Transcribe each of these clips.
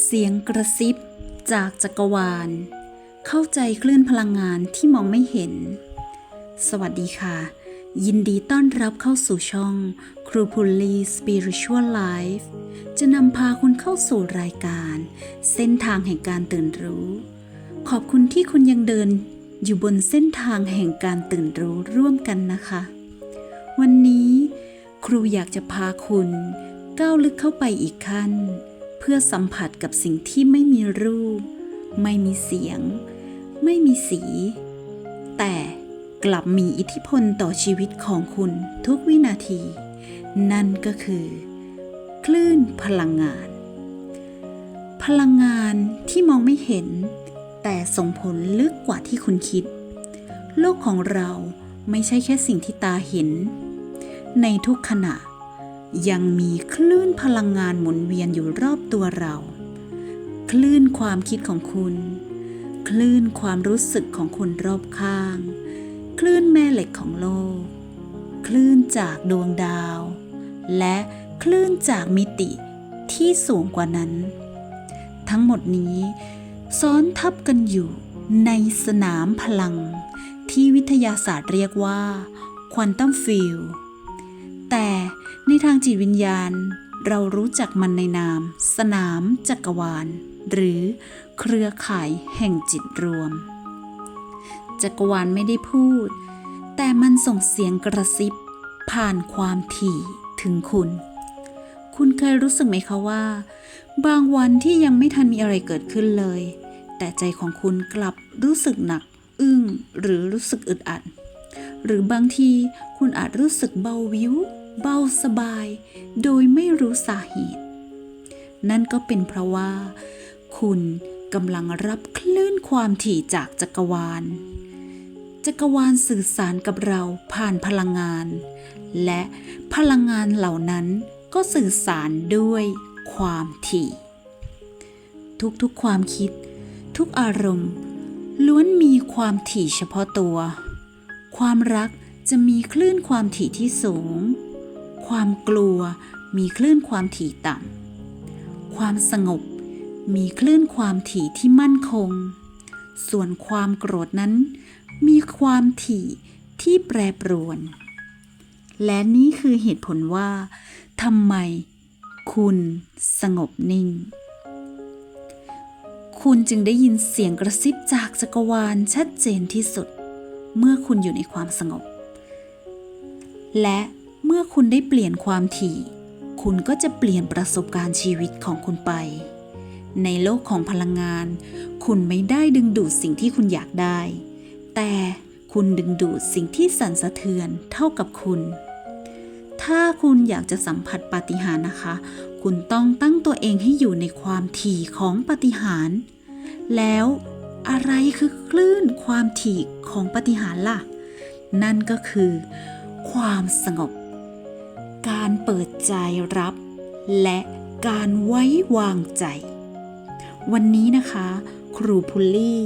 เสียงกระซิบจากจักรวาล เข้าใจคลื่นพลังงานที่มองไม่เห็น สวัสดีค่ะ ยินดีต้อนรับเข้าสู่ช่องครูพุลี Spiritual Life จะนำพาคุณเข้าสู่รายการ เส้นทางแห่งการตื่นรู้ ขอบคุณที่คุณยังเดินอยู่บนเส้นทางแห่งการตื่นรู้ร่วมกันนะคะ วันนี้ ครูอยากจะพาคุณก้าวลึกเข้าไปอีกขั้น เพื่อสัมผัสกับสิ่งที่ไม่มีรูป ไม่มีเสียง ไม่มีสี แต่กลับมีอิทธิพลต่อชีวิตของคุณทุกวินาที นั่นก็คือ คลื่นพลังงาน พลังงานที่มองไม่เห็น แต่ส่งผลลึกกว่าที่คุณคิด โลกของเราไม่ใช่แค่สิ่งที่ตาเห็น ในทุกขณะ ยังมีคลื่นพลังงานหมุนเวียนอยู่รอบตัวเรา คลื่นความคิดของคุณ คลื่นความรู้สึกของคุณรอบข้าง คลื่นแม่เหล็กของโลก คลื่นจากดวงดาว และคลื่นจากมิติที่สูงกว่านั้น ทั้งหมดนี้ ซ้อนทับกันอยู่ในสนามพลัง ที่วิทยาศาสตร์เรียกว่าควอนตัมฟิลด์ แต่ในทางจิตวิญญาณ เรารู้จักมันในนาม สนามจักรวาล หรือเครือข่ายแห่งจิตรวม จักรวาลไม่ได้พูด แต่มันส่งเสียงกระซิบ ผ่านความถี่ถึงคุณ คุณเคยรู้สึกไหมคะว่า บางวันที่ยังไม่ทันมีอะไรเกิดขึ้นเลย แต่ใจของคุณกลับรู้สึกหนัก อึ้งหรือรู้สึกอึดอัด หรือบางทีคุณอาจรู้สึกเบาวิว เบาสบาย โดยไม่รู้สาเหตุ นั่นก็เป็นเพราะว่า คุณกำลังรับคลื่นความถี่จากจักรวาล จักรวาลสื่อสารกับเราผ่านพลังงาน และพลังงานเหล่านั้นก็สื่อสารด้วยความถี่ ทุกๆความคิด ทุกอารมณ์ ล้วนมีความถี่เฉพาะตัว ความรักจะมีคลื่นความถี่ที่สูง ความกลัวมีคลื่นความถี่ต่ำ ความสงบมีคลื่นความถี่ที่มั่นคง ส่วนความโกรธนั้น มีความถี่ที่แปรปรวน และนี่คือเหตุผลว่าทำไม คุณสงบนิ่ง คุณจึงได้ยินเสียงกระซิบจากจักรวาลชัดเจนที่สุด เมื่อคุณอยู่ในความสงบ และ เมื่อคุณได้เปลี่ยนความถี่ คุณก็จะเปลี่ยนประสบการณ์ชีวิตของคุณไป ในโลกของพลังงาน คุณไม่ได้ดึงดูดสิ่งที่คุณอยากได้ แต่คุณดึงดูดสิ่งที่สั่นสะเทือนเท่ากับคุณ ถ้าคุณอยากจะสัมผัสปาฏิหาริย์นะคะ คุณต้องตั้งตัวเองให้อยู่ในความถี่ของปาฏิหาริย์ แล้วอะไรคือคลื่นความถี่ของปาฏิหาริย์ล่ะ นั่นก็คือ ความสงบ การเปิดใจรับ และการไว้วางใจ วันนี้นะคะ ครูพุลลี่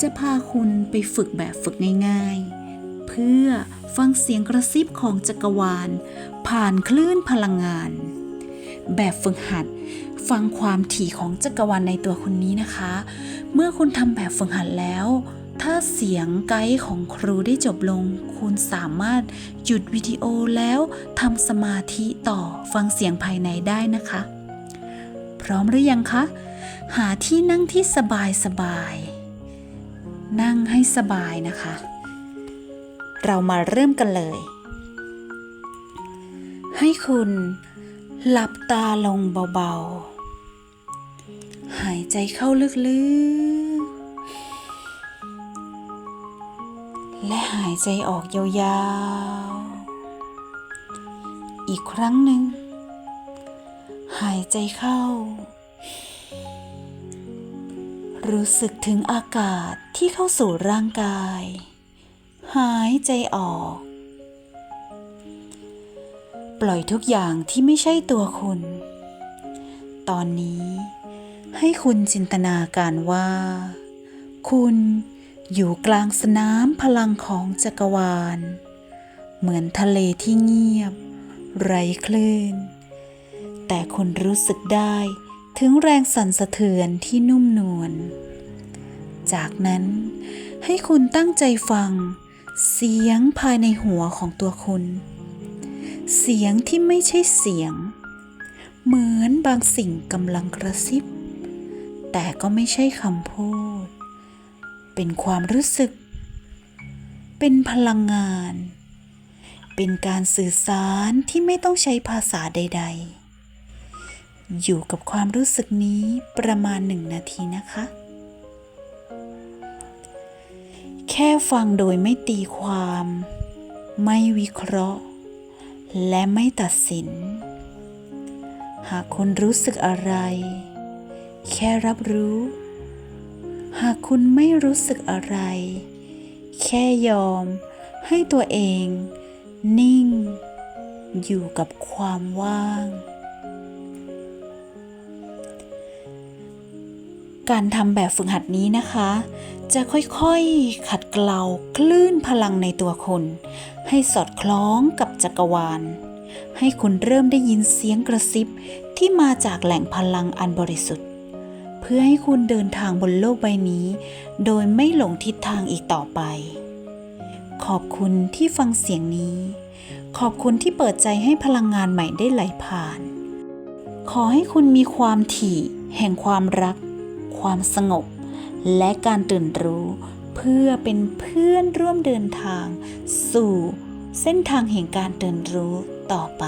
จะพาคุณไปฝึกแบบฝึกง่ายๆ เพื่อฟังเสียงกระซิบของจักรวาล ผ่านคลื่นพลังงาน แบบฝึกหัดฟังความถี่ของจักรวาลในตัวคุณนี้นะคะ เมื่อคุณทำแบบฝึกหัดแล้ว ถ้าเสียงไกด์ของครูได้จบลง คุณสามารถหยุดวิดีโอแล้วทำสมาธิต่อฟังเสียงภายในได้นะคะ พร้อมหรือยังคะ หาที่นั่งที่สบายสบายๆนั่งให้สบายนะคะ เรามาเริ่มกันเลย ให้คุณหลับตาลงเบาๆ หายใจเข้าลึกๆ และหายใจออกยาวๆ อีกครั้งหนึ่ง หายใจเข้า รู้สึกถึงอากาศที่เข้าสู่ร่างกาย หายใจออก ปล่อยทุกอย่างที่ไม่ใช่ตัวคุณ ตอนนี้ให้คุณจินตนาการว่า คุณ อยู่กลางสนามพลังของจักรวาล เหมือนทะเลที่เงียบ ไร้คลื่น แต่คุณรู้สึกได้ถึงแรงสั่นสะเทือนที่นุ่มนวล จากนั้นให้คุณตั้งใจฟัง เสียงภายในหัวของตัวคุณ เสียงที่ไม่ใช่เสียง เหมือนบางสิ่งกำลังกระซิบ แต่ก็ไม่ใช่คำพูด เป็นความรู้สึก เป็นพลังงาน เป็นการสื่อสารที่ไม่ต้องใช้ภาษาใด ๆ อยู่กับความรู้สึกนี้ประมาณหนึ่งนาทีนะคะ แค่ฟังโดยไม่ตีความ ไม่วิเคราะห์ และไม่ตัดสิน หากคุณรู้สึกอะไร แค่รับรู้ หากคุณไม่รู้สึกอะไร แค่ยอมให้ตัวเอง นิ่ง อยู่กับความว่าง การทำแบบฝึกหัดนี้นะคะ จะค่อยๆ ขัดเกลาคลื่นพลังในตัวคุณ ให้สอดคล้องกับจักรวาล ให้คุณเริ่มได้ยินเสียงกระซิบที่มาจากแหล่งพลังอันบริสุทธิ์ เพื่อให้คุณเดินทางบนโลกใบนี้ โดยไม่หลงทิศทางอีกต่อไป ขอบคุณที่ฟังเสียงนี้ ขอบคุณที่เปิดใจให้พลังงานใหม่ได้ไหลผ่าน ขอให้คุณมีความถี่ แห่งความรัก ความสงบ และการตื่นรู้เพื่อเป็นเพื่อนร่วมเดินทาง สู่ เส้นทางแห่งการตื่นรู้ต่อไป